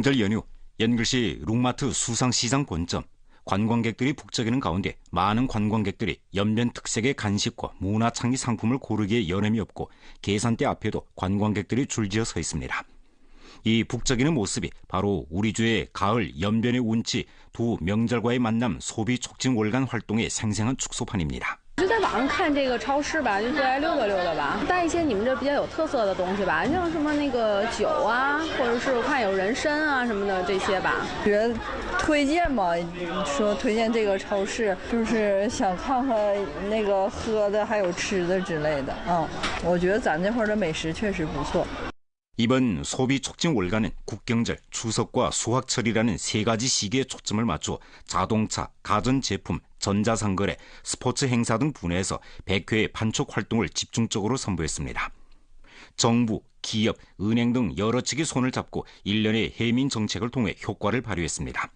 국경절 연휴 연글시 룩마트 수상시장 본점 관광객들이 북적이는 가운데 많은 관광객들이 연변 특색의 간식과 문화 창의 상품을 고르기에 여념이 없고 계산대 앞에도 관광객들이 줄지어 서 있습니다. 이 북적이는 모습이 바로 우리 주의 가을 연변의 운치 두 명절과의 만남 소비 촉진 월간 활동의 생생한 축소판입니다. 就在网上看这个超市吧，就过来溜达溜达吧，带一些你们这比较有特色的东西吧，像什么那个酒啊，或者是我看有人参啊什么的这些吧。觉得推荐嘛，说推荐这个超市，就是想看看那个喝的还有吃的之类的啊。我觉得咱这块的美食确实不错。 이번 소비 촉진 월간은 국경절, 추석과 수학철이라는 세 가지 시기에 초점을 맞춰 자동차, 가전제품, 전자상거래, 스포츠 행사 등 분야에서 100회의 판촉 활동을 집중적으로 선보였습니다. 정부, 기업, 은행 등 여러 측이 손을 잡고 일련의 해민 정책을 통해 효과를 발휘했습니다.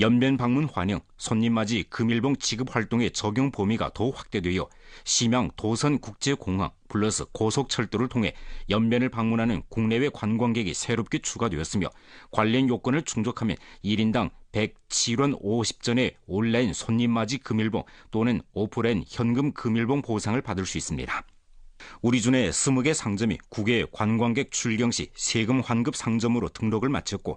연변 방문 환영, 손님 맞이 금일봉 지급 활동의 적용 범위가 더 확대되어 심양 도선 국제공항 플러스 고속철도를 통해 연변을 방문하는 국내외 관광객이 새롭게 추가되었으며 관련 요건을 충족하면 1인당 107원 50전의 온라인 손님 맞이 금일봉 또는 오프라인 현금 금일봉 보상을 받을 수 있습니다. 우리 준의 20개 상점이 국외 관광객 출경 시 세금 환급 상점으로 등록을 마쳤고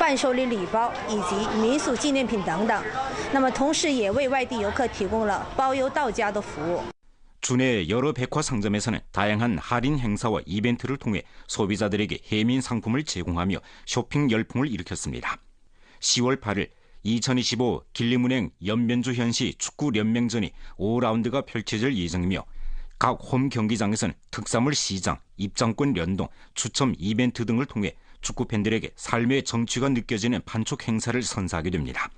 伴手礼礼包以及民俗纪念品等等。那么，同时也为外地游客提供了包邮到家的服务。 주내 여러 백화상점에서는 다양한 할인 행사와 이벤트를 통해 소비자들에게 해민 상품을 제공하며 쇼핑 열풍을 일으켰습니다. 10월 8일 2025 길림은행 연변주 현시 축구 연맹전이 5라운드가 펼쳐질 예정이며 각 홈 경기장에서는 특산물 시장, 입장권 연동, 추첨 이벤트 등을 통해 축구 팬들에게 삶의 정취가 느껴지는 판촉 행사를 선사하게 됩니다.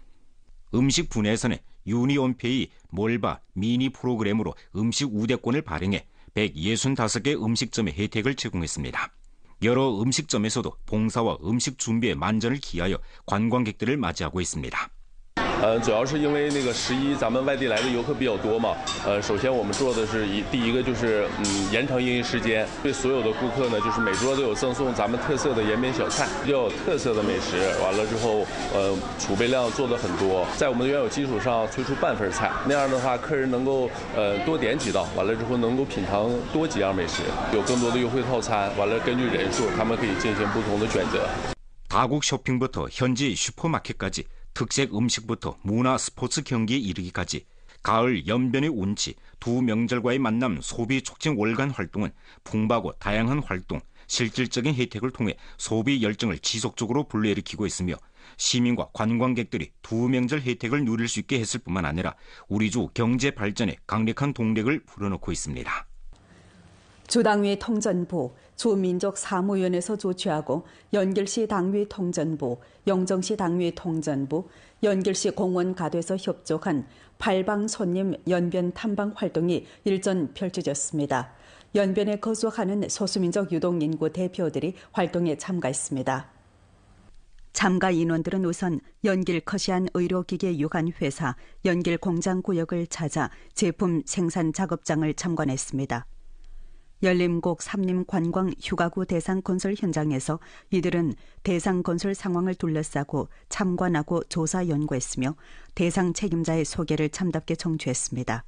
음식 분야에서는 유니온페이 몰바 미니 프로그램으로 음식 우대권을 발행해 165개 음식점에 혜택을 제공했습니다. 여러 음식점에서도 봉사와 음식 준비에 만전을 기하여 관광객들을 맞이하고 있습니다. 呃，主要是因为那个十一咱们外地来的游客比较多嘛。呃，首先我们做的是一第一个就是嗯延长营业时间，对所有的顾客呢，就是每桌都有赠送咱们特色的延边小菜，比较有特色的美食。完了之后，呃，储备量做的很多，在我们的原有基础上推出半份菜，那样的话客人能够呃多点几道，完了之后能够品尝多几样美食，有更多的优惠套餐。完了根据人数，他们可以进行不同的选择。 다국 쇼핑부터 현지 슈퍼마켓까지 특색 음식부터 문화 스포츠 경기에 이르기까지 가을 연변의 운치 두 명절과의 만남 소비 촉진 월간 활동은 풍부하고 다양한 활동 실질적인 혜택을 통해 소비 열정을 지속적으로 불러일으키고 있으며 시민과 관광객들이 두 명절 혜택을 누릴 수 있게 했을 뿐만 아니라 우리 주 경제 발전에 강력한 동력을 불어넣고 있습니다. 주당위 통전부, 주민족 사무위원회에서 조치하고 연결시 당위 통전부, 영정시 당위 통전부, 연결시 공원 가도에서 협조한 팔방 손님 연변 탐방 활동이 일전 펼쳐졌습니다. 연변에 거주하는 소수민족 유동인구 대표들이 활동에 참가했습니다. 참가 인원들은 우선 연길 커시안 의료기계 유관 회사 연길 공장 구역을 찾아 제품 생산 작업장을 참관했습니다. 열림곡 삼림 관광 휴가구 대상 건설 현장에서 이들은 대상 건설 상황을 둘러싸고 참관하고 조사 연구했으며 대상 책임자의 소개를 참답게 청취했습니다.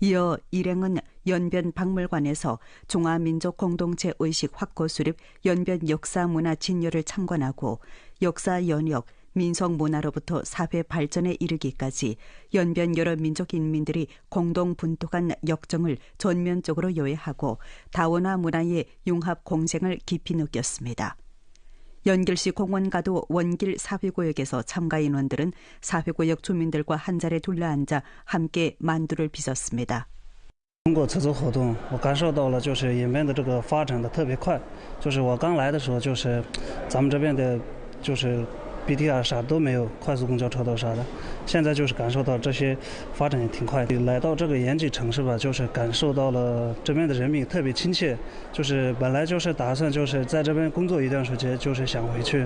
이어 일행은 연변 박물관에서 종아민족 공동체 의식 확고 수립 연변 역사 문화 진료를 참관하고 역사 연역 민속 문화로부터 사회 발전에 이르기까지 연변 여러 민족 인민들이 공동 분투한 역정을 전면적으로 요해하고 다원화 문화의 융합 공생을 깊이 느꼈습니다. 연길시 공원가도 원길 사회구역에서 참가 인원들은 사회구역 주민들과 한자리에 둘러앉아 함께 만두를 빚었습니다. 通过此次活动，我感受到了就是延边的这个发展的特别快。就是我刚来的时候，就是咱们这边的，就是 BT 啊啥都没有，快速公交车道啥的。现在就是感受到这些发展也挺快的。来到这个延吉城市吧，就是感受到了这边的人民特别亲切，就是本来就是打算就是在这边工作一段时间，就是想回去，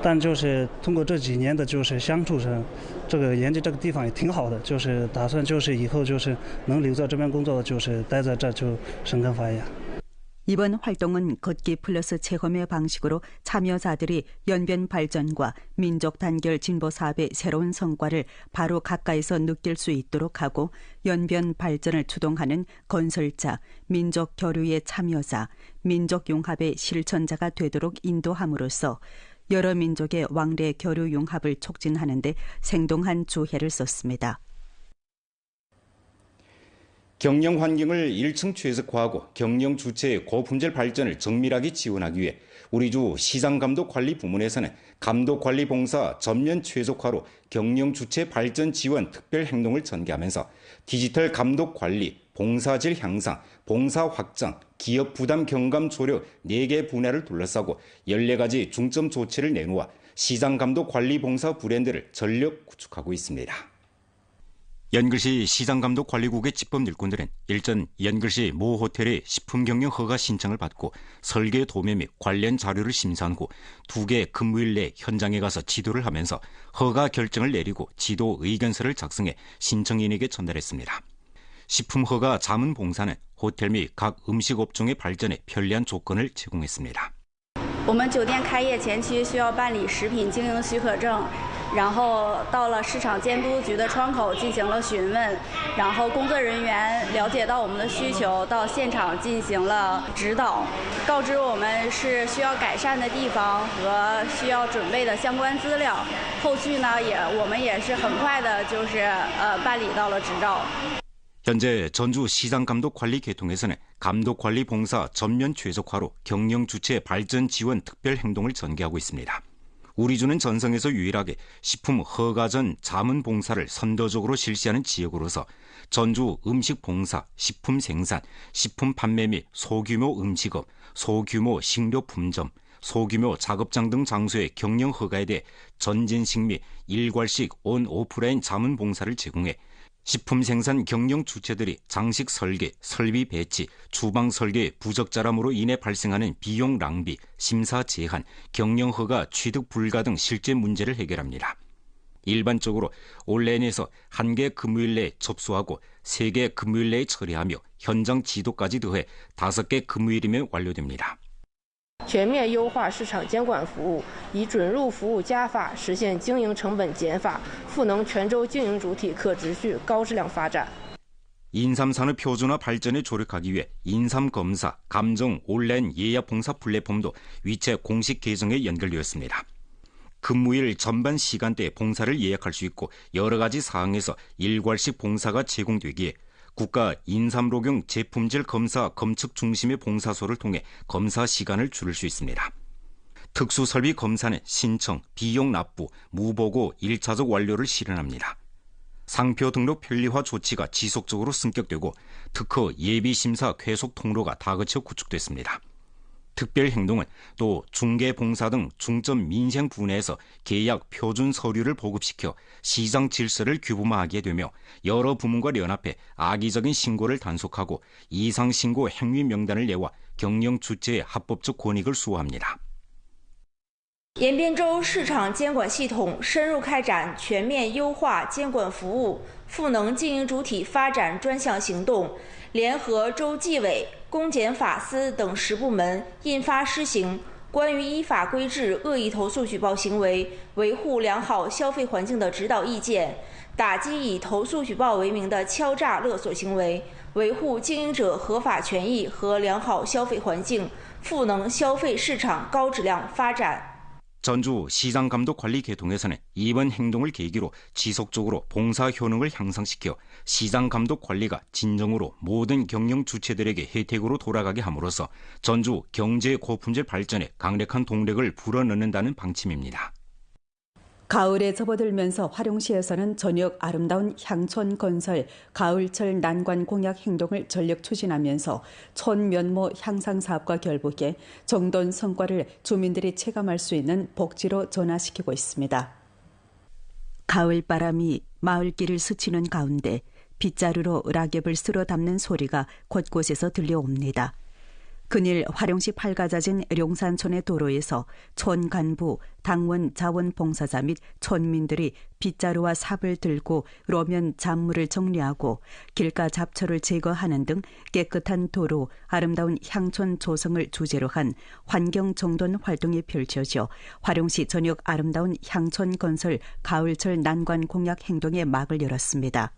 但就是通过这几年的就是相处上，这个延吉这个地方也挺好的，就是打算就是以后就是能留在这边工作，就是待在这就生根发芽。 이번 활동은 걷기 플러스 체험의 방식으로 참여자들이 연변 발전과 민족 단결 진보 사업의 새로운 성과를 바로 가까이서 느낄 수 있도록 하고 연변 발전을 주동하는 건설자, 민족 교류의 참여자, 민족 융합의 실천자가 되도록 인도함으로써 여러 민족의 왕래 교류 융합을 촉진하는 데 생동한 주혜를 썼습니다. 경영 환경을 1층 최적화하고 경영 주체의 고품질 발전을 정밀하게 지원하기 위해 우리 주 시장감독관리 부문에서는 감독관리봉사 전면 최적화로 경영 주체 발전 지원 특별 행동을 전개하면서 디지털 감독 관리, 봉사질 향상, 봉사 확장, 기업 부담 경감 조력 4개 분야를 둘러싸고 14가지 중점 조치를 내놓아 시장감독 관리 봉사 브랜드를 전력 구축하고 있습니다. 연글시 시장감독관리국의 집법 일꾼들은 일전 연글시 모 호텔의 식품경영 허가 신청을 받고 설계 도매 및 관련 자료를 심사한 후 두 개 근무일 내 현장에 가서 지도를 하면서 허가 결정을 내리고 지도 의견서를 작성해 신청인에게 전달했습니다. 식품 허가 자문 봉사는 호텔 및 각 음식 업종의 발전에 편리한 조건을 제공했습니다. 我们酒店开业前期需要办理食品经营许可证， 然后到了市场监督局的窗口进行了询问，然后工作人员了解到我们的需求，到现场进行了指导，告知我们是需要改善的地方和需要准备的相关资料。后续呢，也我们也是很快的，就是呃办理到了执照。 현재 전주 시장감독관리 계통에서는 감독관리 봉사 전면 최적화로 경영 주체 발전 지원 특별 행동을 전개하고 있습니다. 우리 주는 전성에서 유일하게 식품 허가 전 자문 봉사를 선도적으로 실시하는 지역으로서 전주 음식 봉사, 식품 생산, 식품 판매 및 소규모 음식업, 소규모 식료품점, 소규모 작업장 등 장소의 경영 허가에 대해 전진식 및 일괄식 온 오프라인 자문 봉사를 제공해 식품 생산 경영 주체들이 장식 설계, 설비 배치, 주방 설계 부적절함으로 인해 발생하는 비용 낭비, 심사 제한, 경영 허가 취득 불가 등 실제 문제를 해결합니다. 일반적으로 온라인에서 한개 근무일 내에 접수하고 세개 근무일 내에 처리하며 현장 지도까지 더해 다섯 개 근무일이면 완료됩니다. 全面优化市场监管服务，以准入服务加法实现经营成本减法，赋能泉州经营主体可持续高质量发展。 인삼산업 표준화 발전에 조력하기 위해 인삼검사, 감정 온라인 예약 봉사 플랫폼도 위체 공식 계정에 연결되었습니다. 근무일 전반 시간대에 봉사를 예약할 수 있고 여러 가지 사항에서 일괄식 봉사가 제공되기에 국가 인삼록용 제품질 검사 검측 중심의 봉사소를 통해 검사 시간을 줄일 수 있습니다. 특수설비 검사는 신청, 비용 납부, 무보고 1차적 완료를 실현합니다. 상표 등록 편리화 조치가 지속적으로 승격되고 특허 예비 심사 계속 통로가 다그쳐 구축됐습니다. 특별 행동은 또 중개 봉사 등 중점 민생 분야에서 계약 표준 서류를 보급시켜 시장 질서를 규범화하게 되며 여러 부문과 연합해 악의적인 신고를 단속하고 이상 신고 행위 명단을 내와 경영 주체의 합법적 권익을 수호합니다. 延边州市场监管系统深入开展全面优化监管服务、赋能经营主体发展专项行动，联合州纪委、 公检法司等十部门印发施行《关于依法规制恶意投诉举报行为、维护良好消费环境的指导意见》，打击以投诉举报为名的敲诈勒索行为，维护经营者合法权益和良好消费环境，赋能消费市场高质量发展。 전주 시장감독관리 계통에서는 이번 행동을 계기로 지속적으로 봉사 효능을 향상시켜 시장감독관리가 진정으로 모든 경영 주체들에게 혜택으로 돌아가게 함으로써 전주 경제 고품질 발전에 강력한 동력을 불어넣는다는 방침입니다. 가을에 접어들면서 활용시에서는 저녁 아름다운 향촌 건설 가을철 난관 공약 행동을 전력 추진하면서 촌 면모 향상 사업과 결부해 정돈 성과를 주민들이 체감할 수 있는 복지로 전환시키고 있습니다. 가을 바람이 마을길을 스치는 가운데 빗자루로 락엽을 쓸어 담는 소리가 곳곳에서 들려옵니다. 근일 화룡시 팔가자진 룡산촌의 도로에서 촌 간부, 당원 자원봉사자 및 촌민들이 빗자루와 삽을 들고 로면 잔물을 정리하고 길가 잡초를 제거하는 등 깨끗한 도로, 아름다운 향촌 조성을 주제로 한 환경 정돈 활동이 펼쳐져 화룡시 전역 아름다운 향촌 건설 가을철 난관 공약 행동에 막을 열었습니다.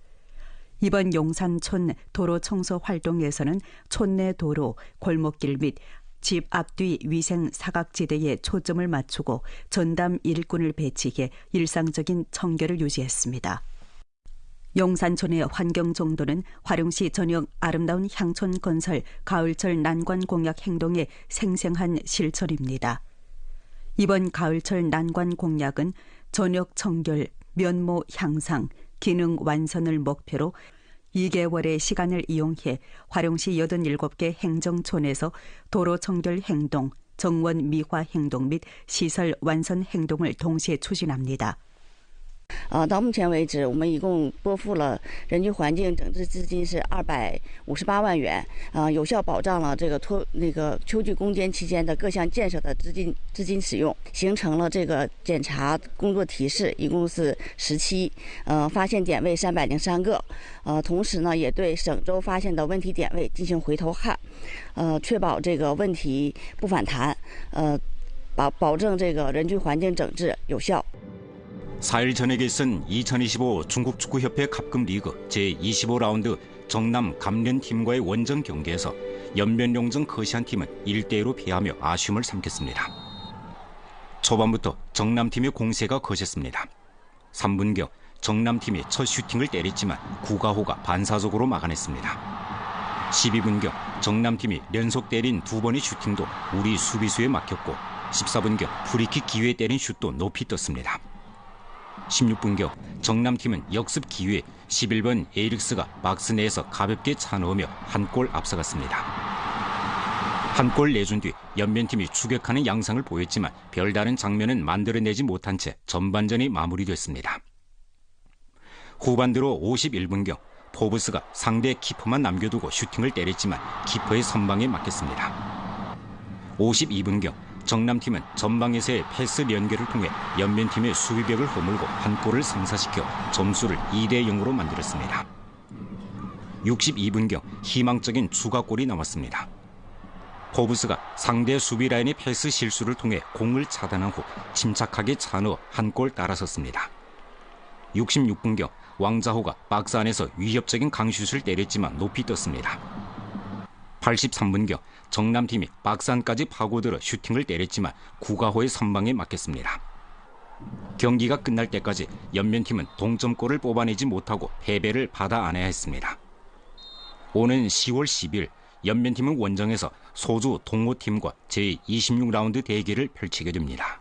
이번 용산촌 도로 청소 활동에서는 촌내 도로, 골목길 및 집 앞뒤 위생 사각지대에 초점을 맞추고 전담 일꾼을 배치해 일상적인 청결을 유지했습니다. 용산촌의 환경 정도는 화룡시 전역 아름다운 향촌 건설 가을철 난관 공약 행동의 생생한 실천입니다. 이번 가을철 난관 공약은 전역 청결, 면모 향상, 기능 완선을 목표로 2개월의 시간을 이용해 화룡시 87개 행정촌에서 도로 청결 행동, 정원 미화 행동 및 시설 완선 행동을 동시에 추진합니다. 呃，到目前为止，我们一共拨付了人居环境整治资金是二百五十八万元，啊、有效保障了这个托那个秋季攻坚期间的各项建设的资金资金使用，形成了这个检查工作提示，一共是十七，呃，发现点位三百零三个，呃，同时呢，也对省州发现的问题点位进行回头看，呃，确保这个问题不反弹，呃，保保证这个人居环境整治有效。 4일 저녁에 있은 2025 중국 축구협회 갑금 리그 제25라운드 정남 감련팀과의 원정 경기에서 연변용정 거시한 팀은 1대1로 패하며 아쉬움을 삼켰습니다. 초반부터 정남팀의 공세가 거셌습니다. 3분경 정남팀이 첫 슈팅을 때렸지만 구가호가 반사적으로 막아냈습니다. 12분경 정남팀이 연속 때린 두 번의 슈팅도 우리 수비수에 막혔고 14분경 프리킥 기회에 때린 슛도 높이 떴습니다. 16분경 정남팀은 역습 기회에 11번 에릭스가 박스 내에서 가볍게 차넣으며 한 골 앞서갔습니다. 한 골 내준 뒤 연변팀이 추격하는 양상을 보였지만 별다른 장면은 만들어내지 못한 채 전반전이 마무리됐습니다. 후반대로 51분경 포브스가 상대 키퍼만 남겨두고 슈팅을 때렸지만 키퍼의 선방에 막혔습니다. 52분경 정남팀은 전방에서의 패스 연결을 통해 연면팀의 수비벽을 허물고 한 골을 성사시켜 점수를 2대 0으로 만들었습니다. 62분경 희망적인 추가골이 나왔습니다. 포브스가 상대 수비 라인의 패스 실수를 통해 공을 차단한 후 침착하게 차넣어 한골 따라섰습니다. 66분경 왕자호가 박스 안에서 위협적인 강슛을 때렸지만 높이 떴습니다. 83분경 정남팀이 박스 안까지 파고들어 슈팅을 때렸지만 구가호의 선방에 막혔습니다. 경기가 끝날 때까지 연면팀은 동점골을 뽑아내지 못하고 패배를 받아 안아야 했습니다. 오는 10월 10일 연면팀은 원정에서 소주 동호팀과 제26라운드 대결을 펼치게 됩니다.